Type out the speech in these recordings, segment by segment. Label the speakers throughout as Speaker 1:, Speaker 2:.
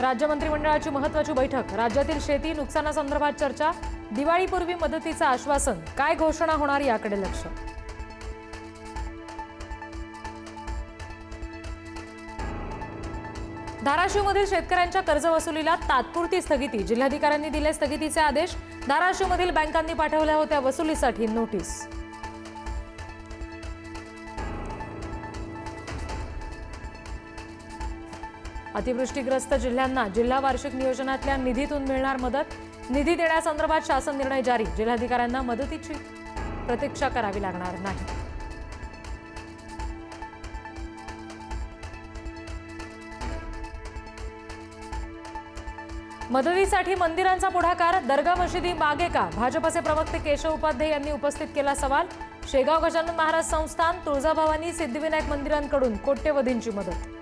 Speaker 1: राज्य मंत्रिमंडळाची महत्वाची बैठक. राज्यातील शेती नुकसानासंदर्भात चर्चा. दिवाळीपूर्वी मदतीचं आश्वासन. काय घोषणा होणार याकडे लक्ष. धाराशिवमधील शेतकऱ्यांच्या कर्जवसुलीला तात्पुरती स्थगिती. जिल्हाधिकाऱ्यांनी दिले स्थगितीचे आदेश. धाराशिवमधील बँकांनी पाठवल्या होत्या वसुलीसाठी नोटीस. अतिवृष्टीग्रस्त जिल्ह्यांना जिल्हा वार्षिक नियोजनातल्या निधीतून मिळणार मदत. निधी देण्यासंदर्भात शासन निर्णय जारी. जिल्हाधिकाऱ्यांना मदतीची प्रतीक्षा करावी लागणार नाही. मदतीसाठी मंदिरांचा पुढाकार. दर्गा मशिदी मागे का? भाजपचे प्रवक्ते केशव उपाध्ये यांनी उपस्थित केला सवाल. शेगाव गजानन महाराज संस्थान तुळजाभवानी सिद्धिविनायक मंदिरांकडून कोट्यवधींची मदत.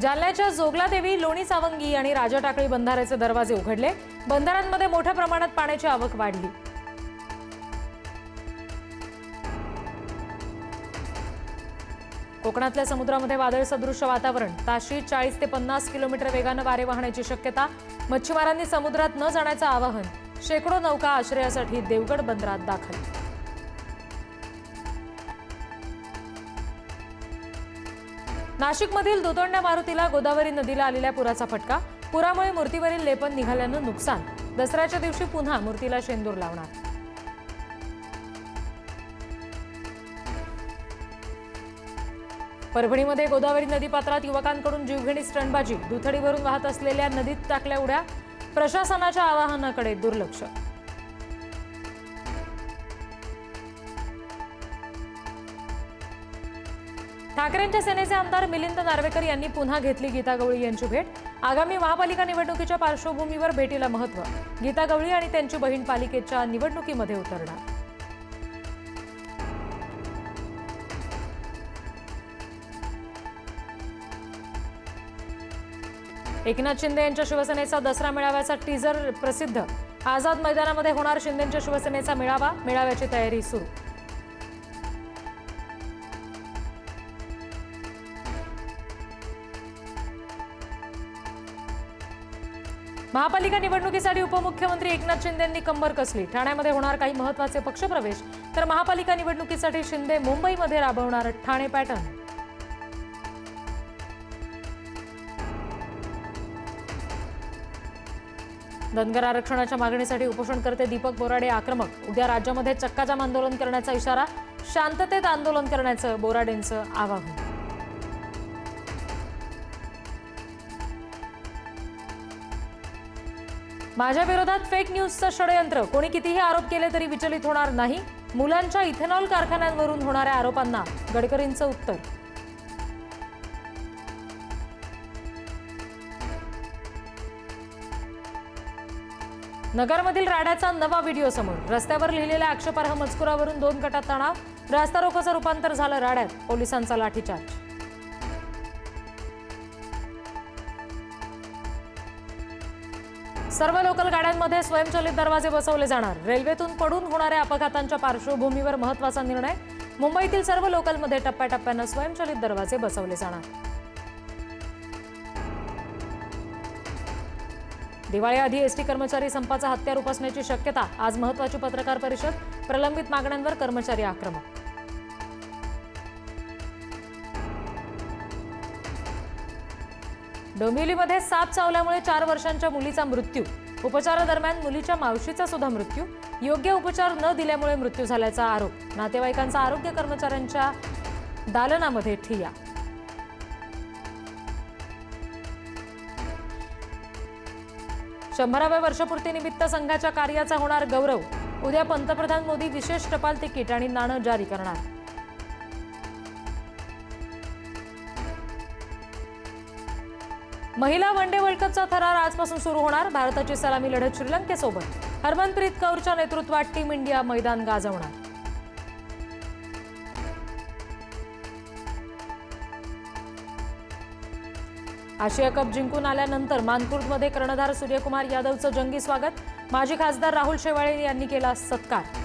Speaker 1: जालन्याच्या जोगलादेवी लोणी सावंगी आणि राजा टाकळी बंधाऱ्याचे दरवाजे उघडले. बंधाऱ्यांमध्ये मोठ्या प्रमाणात पाण्याची आवक वाढली. कोकणातल्या समुद्रामध्ये वादळ सदृश्य वातावरण. ताशी चाळीस ते पन्नास किलोमीटर वेगानं वारे वाहण्याची शक्यता. मच्छीमारांनी समुद्रात न जाण्याचं आवाहन. शेकडो नौका आश्रयासाठी देवगड बंदरात दाखल. नाशिकमधील दुतोंड्या मारुतीला गोदावरी नदीला आलेल्या पुराचा फटका. पुरामुळे मूर्तीवरील लेपन निघाल्यानं नुकसान. दसऱ्याच्या दिवशी पुन्हा मूर्तीला शेंदूर लावणार. परभणीमध्ये गोदावरी नदीपात्रात युवकांकडून जीवघेणी स्टंटबाजी. दुथडीवरून वाहत असलेल्या नदीत टाकल्या उड्या. प्रशासनाच्या आवाहनाकडे दुर्लक्ष. ठाकरेंच्या सेनेचे आमदार मिलिंद नार्वेकर यांनी पुन्हा घेतली गीता गवळी यांची भेट. आगामी महापालिका निवडणुकीच्या पार्श्वभूमीवर भेटीला महत्त्व. गीता गवळी आणि त्यांची बहीण पालिकेच्या निवडणुकीमध्ये उतरणार. एकनाथ शिंदे यांच्या शिवसेनेचा दसरा मेळाव्याचा टीजर प्रसिद्ध. आझाद मैदानामध्ये होणार शिंदेच्या शिवसेनेचा मेळावा मेळाव्याची तयारी सुरू. महापालिका निवडणुकीसाठी उपमुख्यमंत्री एकनाथ शिंदेंनी कंबर कसली? ठाण्यामध्ये होणार काही महत्त्वाचे पक्षप्रवेश तर महापालिका निवडणुकीसाठी शिंदे मुंबईमध्ये राबवणार ठाणे पॅटर्न. धनगर आरक्षणाच्या मागणीसाठी उपोषणकर्ते दीपक बोराडे आक्रमक. उद्या राज्यामध्ये चक्काजाम आंदोलन करण्याचा इशारा शांततेत आंदोलन करण्याचं बोराडेंचं आवाहन. माझ्या विरोधात फेक न्यूजचं षडयंत्र. कोणी कितीही आरोप केले तरी विचलित होणार नाही. मुलांच्या इथेनॉल कारखान्यांवरून होणाऱ्या आरोपांना गडकरींचं उत्तर. नगरमधील राड्याचा नवा व्हिडिओ समोर. रस्त्यावर लिहिलेल्या आक्षेपार्ह मजकुरावरून दोन गटात तणाव. रास्ता रोखाचं रूपांतर झालं राड्यात. पोलिसांचा लाठीचार्ज. सर्व लोकल गाड्यांमध्ये स्वयंचलित दरवाजे बसवले जाणार. रेल्वेतून पडून होणाऱ्या अपघातांच्या पार्श्वभूमीवर महत्त्वाचा निर्णय. मुंबईतील सर्व लोकलमध्ये टप्प्याटप्प्यानं स्वयंचलित दरवाजे बसवले जाणार. दिवाळीआधी एसटी कर्मचारी संपाचा हत्यार उपसण्याची शक्यता. आज महत्वाची पत्रकार परिषद. प्रलंबित मागण्यांवर कर्मचारी आक्रमक डोंबिवलीमध्ये साप चावल्यामुळे चार वर्षांच्या मुलीचा मृत्यू. उपचारादरम्यान मुलीच्या मावशीचा सुद्धा मृत्यू. योग्य उपचार न दिल्यामुळे मृत्यू झाल्याचा आरोप. नातेवाईकांचा आरोग्य कर्मचाऱ्यांच्या दालनामध्ये ठिया शंभराव्या वर्षपूर्तीनिमित्त संघाच्या कार्याचा होणार गौरव. उद्या पंतप्रधान मोदी विशेष टपाल तिकीट आणि नाणं जारी करणार. महिला वन डे वर्ल्ड कपचा थरार आजपासून सुरू होणार. भारताची सलामी लढत श्रीलंकेसोबत. हरमनप्रीत कौरच्या नेतृत्वात टीम इंडिया मैदान गाजवणार. आशिया कप जिंकून आल्यानंतर मानकुर्दमध्ये कर्णधार सूर्यकुमार यादवचं जंगी स्वागत. माजी खासदार राहुल शेवाळे यांनी केला सत्कार.